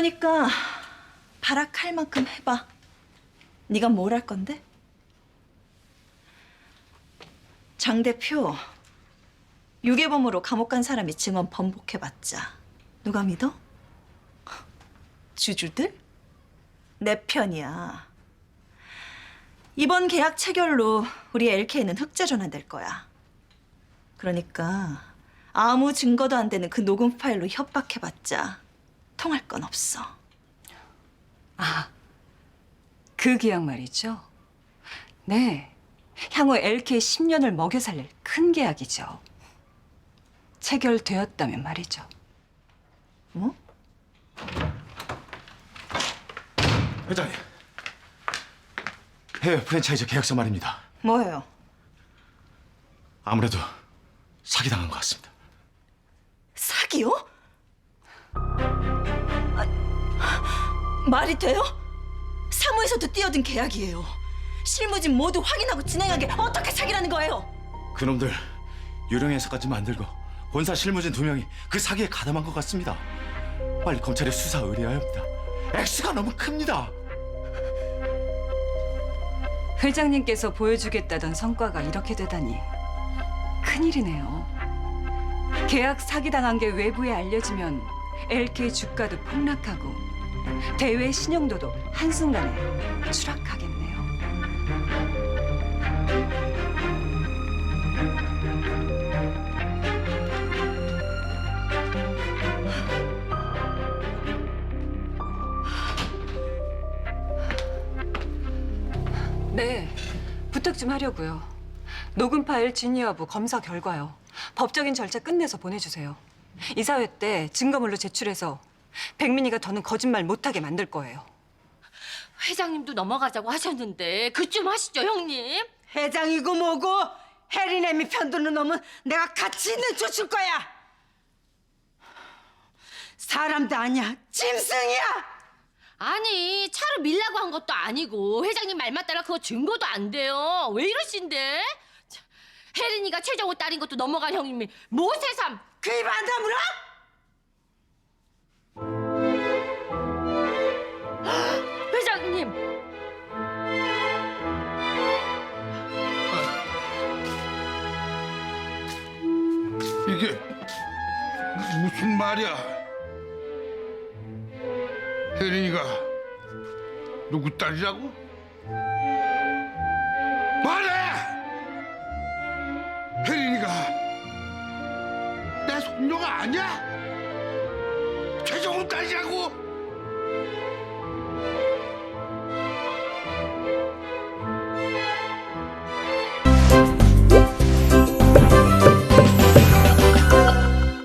그러니까 발악할 만큼 해봐. 네가 뭘 할 건데? 장 대표 유괴범으로 감옥 간 사람이 증언 번복해봤자 누가 믿어? 주주들? 내 편이야. 이번 계약 체결로 우리 LK는 흑자 전환될 거야. 그러니까 아무 증거도 안 되는 그 녹음 파일로 협박해봤자 통할 건 없어. 그 계약 말이죠. 네. 향후 LK 10년을 먹여 살릴 큰 계약이죠. 체결되었다면 말이죠. 뭐? 회장님. 해외 프랜차이즈 계약서 말입니다. 뭐예요? 아무래도 사기당한 것 같습니다. 사기요? 말이 돼요? 사무에서도 뛰어든 계약이에요. 실무진 모두 확인하고 진행하게 어떻게 사기라는 거예요? 그놈들 유령 회사까지 만들고 본사 실무진 두 명이 그 사기에 가담한 것 같습니다. 빨리 검찰에 수사 의뢰해야 합니다. 액수가 너무 큽니다. 회장님께서 보여주겠다던 성과가 이렇게 되다니 큰일이네요. 계약 사기당한 게 외부에 알려지면 LK 주가도 폭락하고 대외 신용도도 한순간에 추락하겠네요. 네, 부탁 좀 하려고요. 녹음 파일 진위 여부 검사 결과요. 법적인 절차 끝내서 보내주세요. 이사회 때 증거물로 제출해서 백민이가 더는 거짓말 못하게 만들 거예요. 회장님도 넘어가자고 하셨는데 그 좀 하시죠 형님. 회장이고 뭐고 혜린애미 편드는 놈은 내가 같이 있는 쫓을 거야. 사람도 아니야, 짐승이야. 아니 차로 밀라고 한 것도 아니고 회장님 말 맞다라 그거 증거도 안 돼요. 왜 이러신데? 참, 혜린이가 최정우 딸인 것도 넘어간 형님이 뭐 새삼 그입 안 다물어? 이게 무슨 말이야? 혜린이가 누구 딸이라고? 말해! 혜린이가 내 손녀가 아니야? 최정훈 딸이라고?